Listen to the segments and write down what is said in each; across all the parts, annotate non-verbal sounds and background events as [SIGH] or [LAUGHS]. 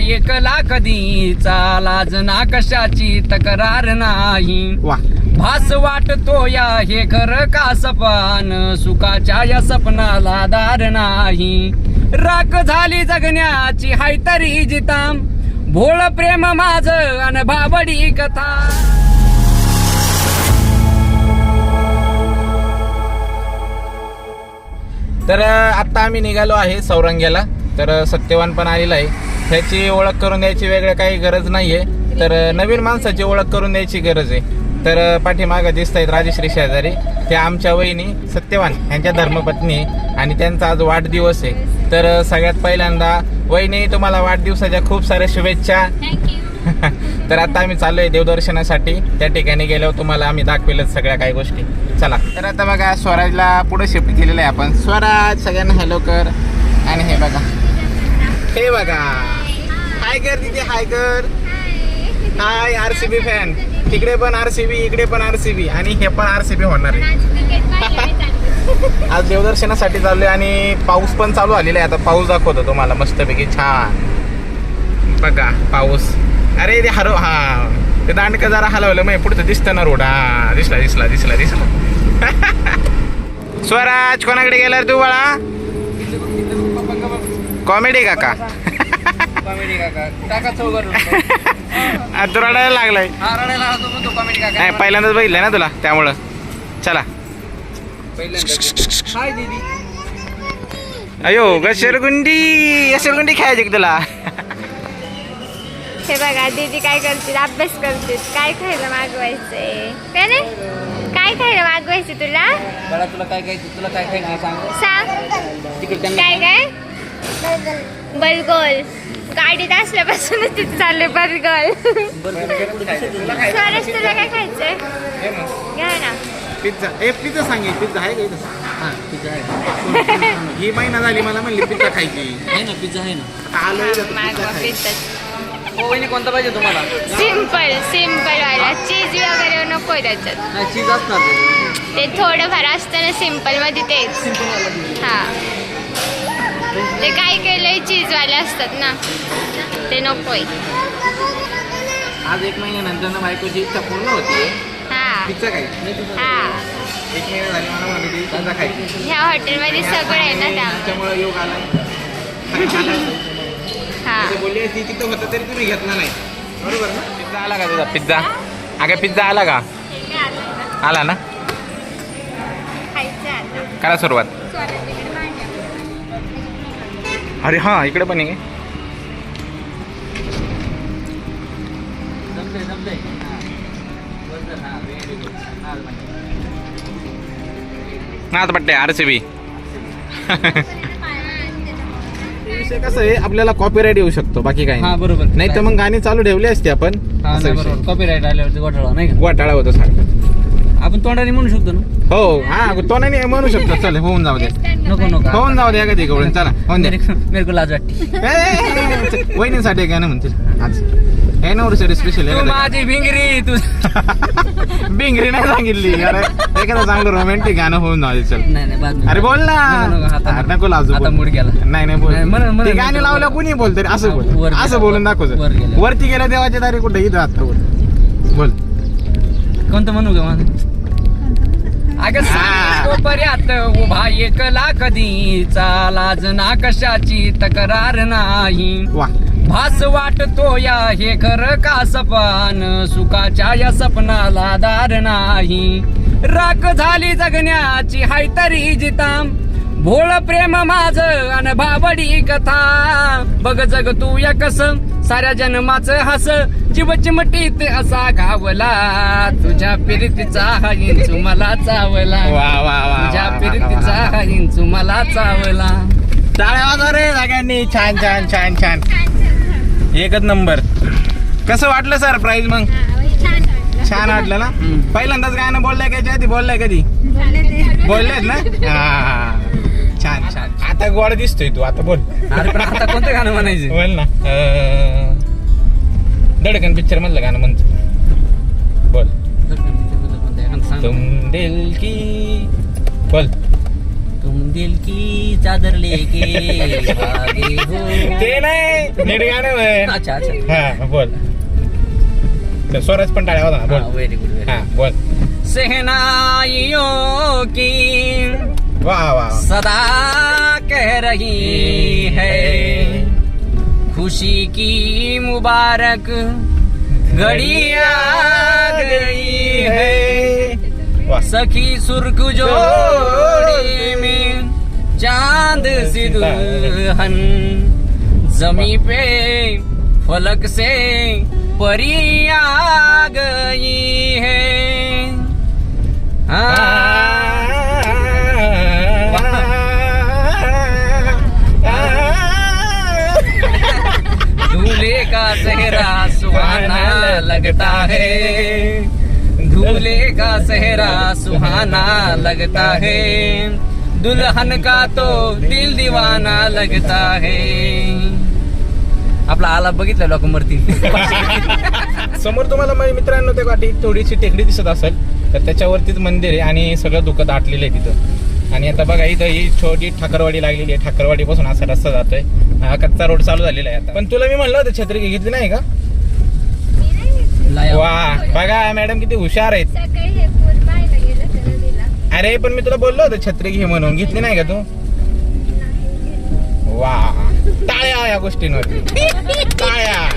ऐकला कधीचा लाज ना कशाची? तक्रार नाही. वा. भास वाटतो या हे खरं का सपान? सुखाच्या या सपनाला दार नाही. राख झाली जगण्याची हाय तरी जिताम. भोळ प्रेम माझ अन भाबडी कथा. तर आत्ता आम्ही निघालो आहे सौरंग्याला तर सत्यवान पण आलेला आहे. ह्याची ओळख करून द्यायची वेगळं काही गरज नाहीये. तर नवीन माणसाची ओळख करून द्यायची गरज आहे. तर पाठीमागं दिसत आहेत राजश्री शेजारी. त्या आमच्या वहिनी सत्यवान यांच्या धर्मपत्नी आहे आणि त्यांचा आज वाढदिवस आहे. तर सगळ्यात पहिल्यांदा वहिनी तुम्हाला वाढदिवसाच्या खूप साऱ्या शुभेच्छा. [LAUGHS] तर आता आम्ही चाललोय देवदर्शनासाठी. त्या ठिकाणी गेल्यावर तुम्हाला आम्ही दाखवेलच सगळ्या काही गोष्टी. चला. तर आता बघा स्वराजला पुढे शिफ्ट केलेलं आहे आपण. स्वराज सगळ्यांना हॅलो कर. आणि हे बघा. हे बघा. हाय कर तिथे हाय कर. Hi. R C B fan तिकडे पण आर सी बी इकडे पण आर सी बी आणि हे पण आर सी बी होणार आहे. आज देवदर्शनासाठी चाललोय आणि पाऊस पण चालू आलेला आहे. आता पाऊस दाखवतो तुम्हाला मस्तपैकी छान. बघा पाऊस. अरे ते हरव हा. ते दांडकं जरा हलवलं मग पुढचं दिसतं ना रोड. हा दिसला दिसला दिसला दिसला. [LAUGHS] स्वराज कोणाकडे गेला तू बाळा? कॉमेडी काका कॉमेडी काका. काका चौघर आ, तू रडायला लागलाय. हा रडायला आला तो पण तो कॉमेडी काका. नाही पहिल्यांदाच बघितलंय ना तुला त्यामुळं. चला. पहिल्यांदा हाय दीदी. अयो घसरगुंडी घसरगुंडी खेळायची का तुला? हे बघा दीदी काय करतील? अभ्यास करतील. काय खायला मागवायचंय? काय नाही काय खायला मागवायचं तुला? बाळा तुला काय काय तुला काय काय सांग. सांग. तिकडे त्यांना काय काय? बलगोल. गाडीत असल्यापासूनच तिथे चालले बलगोल. स्वरच तुला काय खायचंय? घ्या ना. पिझ्झा. ए पिझ्झा सांगे पिझ्झा आहे का? हा पिझ्झा आहे. [LAUGHS] ही महिना झाली मला म्हणली पिझ्झा खायची. आहे ना पिझ्झा आहे ना. पिझ्झा हो वहिनी कोणता पाहिजे तुम्हाला? सिंपल सिंपल वाला. चीज वगैरे नको त्याच्यात. नाही चीज असणार ते. ते थोडंफार असतं ना सिंपलमध्ये तेच हा. ते काय केलंय चीज वाले असतात ना. ते नकोय. आज एक महिन्यानंतर ना बायकोची इच्छा पूर्ण होती हा. पिझ्झा खायची हा. एक महिना झाली मला म्हणत होती पिझ्झा खायची. ह्या हॉटेलमध्ये सगळं आहे ना त्यामुळे योग आला. [LAUGHS] हा. बोलली ती तिथं होतं तरी तुम्ही घेतला नाही. बरोबर ना? पिझ्झा आला का तुझा? पिझ्झा? अगं पिझ्झा आला का? आला? ना? खायचं आता करा सुरुवात. अरे हा इकडे पण आहे जमतंय जमतंय. हा. बरोबर, हा, very good. हा, ना आता पट्टे आर सी बी. विषय कसं आहे आपल्याला कॉपीराईट येऊ शकतो बाकी काही हा नाही. बरोबर. नाही तर मग गाणी चालू ठेवली असते आपण हा असा नाही विषय. बरोबर. कॉपीराईट आल्यावरती घोटाळा नाही का? घोटाळा होतो सारखं. आपण तोंडाने म्हणू शकतो ना? हो हा तो नाही म्हणू शकतो. चल होऊन जाऊ दे. नको नको. होऊन जाऊ दे कधी कवळून चला होऊन दे. मेरे को लाज वाटते. वहिनीसाठी गाणं म्हणतील आज. एनिव्हर्सरी स्पेशल तू माझी भिंगरी तू [LAUGHS] बिंगरी नाही सांगितली. अरे एखादं चांगलं रोमॅन्टिक गाणं होऊन जाऊ दे चल. नाही नाही बाद अरे बोल ना. नको, आता- अरे नको लाजू आता बोल. मूड गेला. नाही नाही बोल. नाही, म्हणून- म्हणून ते गाणे लावलं. कुणी बोल तरी असं बोल. वर गेला. असं बोलून दाखव वर गेला. वरती गेल्या देवाच्या दारी कुठे? इथं आता बोल. बोल. कोणतं म्हणू का माझं? अगं पर्यात उभा एकला कधीचा लाज ना कशाची तक्रार नाही. भास वाटतो या हे खरं का सपान? सुखाच्या या सपनाला दार नाही. राख झाली जगण्याची हाय तरी जिताम. भोळ प्रेम माझ अन भाबडी कथा. बघ जग तू या कस साऱ्या जन्माचं हस. जीव चिमटीत असा घावला. तुझ्या प्रीतीचा हा इंचू मला चावला. वा वा वा तुझ्या प्रीतीचा वा. हा इंचू मला चावला. रे सगळ्यांनी. छान छान छान छान. एकच नंबर. कसं वाटलं सरप्राईज मग? छान वाटलं. ना. पहिल्यांदाच गाणं बोललाय का आधी? बोललाय कधी. बोललेत ना? हा. छान छान. आता गोड दिसतोय तू आता बोल. अरे पण आता कोणतं गाणं म्हणायचं? बोल ना. अं, धडकन पिक्चर मधलं गाणं म्हणतो. बोल. तुम दिल की बोल. तुम दिल की चादर लेके भागे हो। ते नाही नीट गाणं म्हण. अच्छा अच्छा. हा बोल. तर स्वराज पण टाळ्या होता ना बोल. व्हेरी गुड हा बोल. सहनाइयों की वा वाह सदा कह रही है खुशी की मुबारक घड़ी आ गई है। सखी सुर्ख जोड़ी में चाँद सी दुल्हन जमी पे फलक से परी आ गई है। दूल्हे का चेहरा सुहाना लगता है। दूल्हे का चेहरा सुहाना लगता है। दुल्हन का तो दिल दीवाना लगता है। आपला आला बघितलं लोक [LAUGHS] समोर तुम्हाला माझ्या मित्रांनो ते वाटी थोडीशी टेकडी दिसत असेल तर त्याच्यावरतीच मंदिर आहे आणि सगळं दुःख दाटलेलं आहे तिथं. आणि आता बघा इथं ही छोटी ठाकरवाडी लागलेली आहे. ठाकरवाडीपासून असा रस्ता जातोय. हा कच्चा रोड चालू झालेला आहे आता. पण तुला मी म्हणलं होतं छत्री घेतली नाही का? वा बघा मॅडम किती हुशार आहेत. सकाळी हे पाहायला गेलं अरे पण मी तुला बोललो होतं छत्री घे म्हणून. घेतली नाही का तू? वा टाळ्या या गोष्टींवरती. टाळ्या.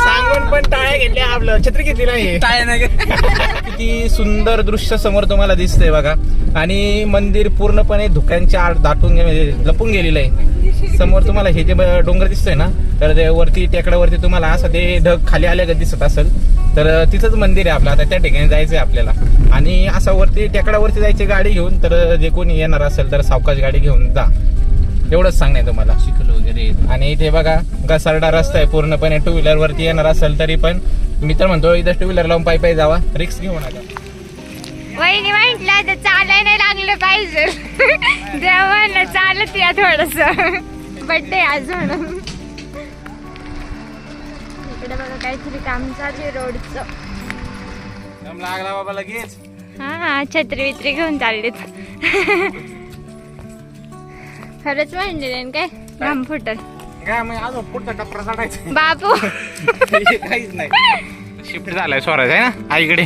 सांगून पण टाळ्या घेतल्या आपलं. छत्री घेतली नाही. काय नाही किती सुंदर दृश्य समोर तुम्हाला दिसतंय बघा. आणि मंदिर पूर्णपणे धुक्यांच्या आड दाटून गे- म्हणजे लपून गेलेलं आहे. समोर तुम्हाला हे जे ब- डोंगर दिसतंय ना तर ते वरती टेकड्यावरती तुम्हाला असं ते ढग खाली आल्यागत दिसत असेल. तर तिथंच मंदिर आहे आपलं. आता त्या ठिकाणी जायचंय आपल्याला. आणि असं वरती टेकड्यावरती जायची गाडी घेऊन तर जे कोणी येणार असेल तर सावकाश गाडी घेऊन जा. एवढंच सांगणे तुम्हाला. चिखल वगैरे. आणि इथे बघा घसरडा रस्ता आहे. पूर्णपणे टू व्हीलर वरती येणार असेल तरी पण मी तर म्हणतो इथं टू व्हीलर लावून पायी पायी जावा. रिक्स घेऊ नका वहिनी म्हटलं तर चालाय नाही लागलं पाहिजे. [LAUGHS] देवानं चालत या थोडस. बड्डे आज म्हणून इकडे बघा काहीतरी काम चालू आहे रोडचं. दम लागला बाबा लगेच. हा हा छत्री वित्री घेऊन चाललेत. खरंच म्हणले काय? घाम फुटल. काय मग अजून पुढचा टप्पा चढायचा बापू. काहीच नाही. शिफ्ट झालाय स्वराज आहे ना? आईकडे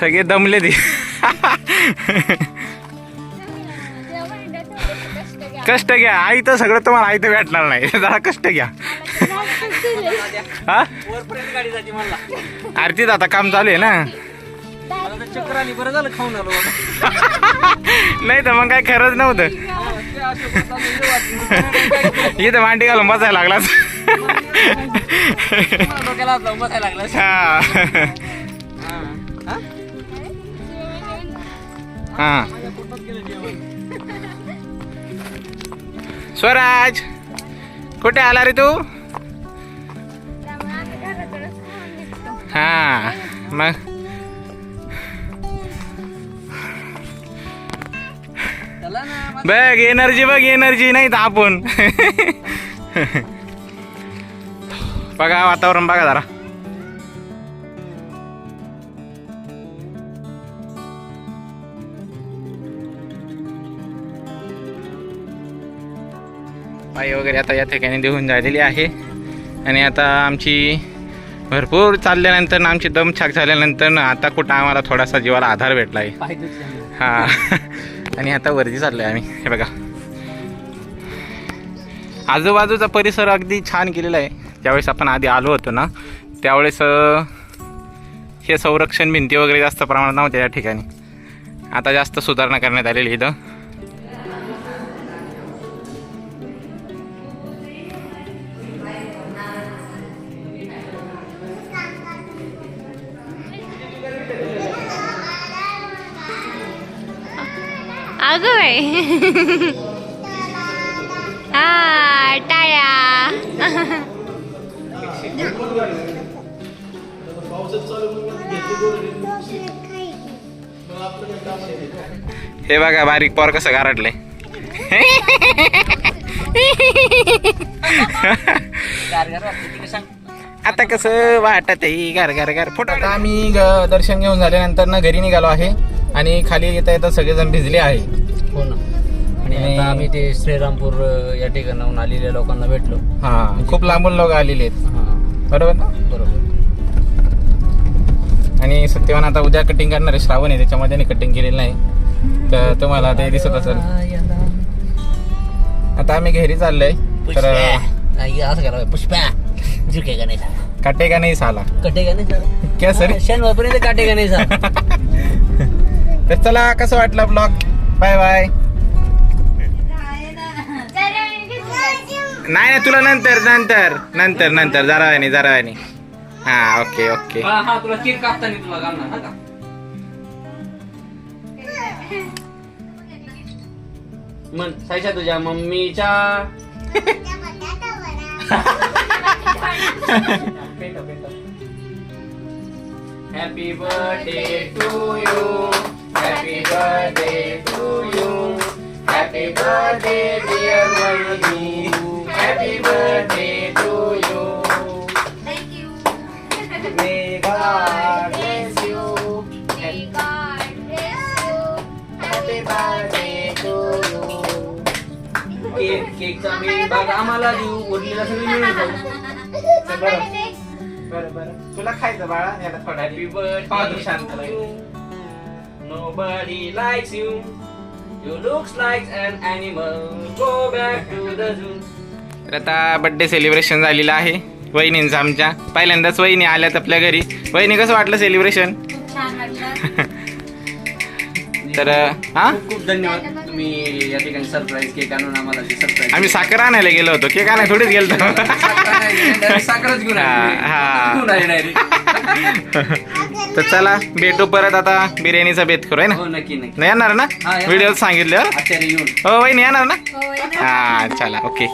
सगळे दमले ते कष्ट घ्या. आई तर सगळं तुम्हाला आई तर भेटणार नाही. जरा कष्ट घ्या. हा? मला आरतीत आता काम चालू आहे ना. मला तर चक्कर आली बरं झालं खाऊन आलो बाबा. नाही तर मग काय खरंच नव्हतं. इथं मांडी घालून बसायला लागला हा? हा. स्वराज कुठे आला रे तू? हा मग? बघ एनर्जी बघ एनर्जी नाही तर आपण. [LAUGHS] बघा वातावरण बघा जरा. पायी वगैरे आता या ठिकाणी देऊन झालेली आहे. आणि आता आमची भरपूर चालल्यानंतर ना आमची दमछाक झाल्यानंतर आता कुठं आम्हाला थोडासा जीवाला आधार भेटला आहे. हा. आणि आता वरती चाललोय आम्ही. हे बघा. आजूबाजूचा परिसर अगदी छान केलेला आहे. ज्यावेळेस आपण आधी आलो होतो ना त्यावेळेस हे संरक्षण भिंती वगैरे जास्त प्रमाणात नव्हत्या या ठिकाणी. आता जास्त सुधारणा करण्यात आलेली इथं. अगं बाई. हा टाळ्या. हे बघा बारीक पोर कसं गार गार सांग आता कसं वाटत घर घर घर फोटो आम्ही ग- दर्शन घेऊन झाल्यानंतर ना घरी निघालो आहे. आणि खाली येता येता सगळेजण भिजले आहे. हो ना. आणि आणि- आता आम्ही ते श्रीरामपूर अं, या ठिकाणाहून आलेल्या लोकांना भेटलो. हा खूप लांबून लोक आलेले आहेत. हा. बरोबर ना? बरोबर. आणि सत्यवान आता उद्या कटिंग करणार आहे श्रावण आहे त्याच्यामध्ये कटिंग केलेलं नाही. तर तुम्हाला ते दिसत असेल. आता आम्ही घरी चाललोय. तर नाही, असं करा पुष्पा. झुकेगा नाही? साला. काटे का नाही साला? कटेगा नाही. क्या सर शनिवारपर्यंत काटेगा नाही साला. [LAUGHS] तर चला कसं वाटलं ब्लॉग बाय बाय नाही नाही तुला नंतर नंतर नंतर नंतर जरा वेळाने जरा वेळाने हा ओके ओके. हा हा तुला केक कापताना तुला घालणार हा का? म्हण सायशा तुझ्या मम्मीच्या happy birthday to you happy birthday to you happy birthday dear वहिनी happy birthday to you May God bless you. Happy birthday to you. Cake केकचा मी भाग आम्हाला देऊ. उरलेला सगळी मिळून जाऊ बरं. बरं तुला खायचं बाळा याला थोडा हॅपी बर्थडे शांत to you. Nobody likes you. You looks like an animal. Go back to the zoo. तर आता बर्थडे सेलिब्रेशन झालेलं आहे. वहिनींचं आमच्या. पहिल्यांदाच वहिनी आल्यात आपल्या घरी. वहिनी कसं वाटलं सेलिब्रेशन [LAUGHS] तर हा? खूप खूप धन्यवाद. तुम्ही या ठिकाणी सरप्राईज केक आणून आम्हाला सरप्राईज आम्ही साखर आणायला गेलो होतो. केक आणायला थोडीच गेलो साखरच घेऊन हा, हा. घेऊन आले डायरेक्ट तर चला भेटू परत आता. बिर्याणीचा बेत करू आहे ना? हो नक्की नक्की. नाही येणार ना? हा, येणार. व्हिडिओ सांगितलं आचार्य येऊन. हो वहिनी येणार ना? हा चला ओके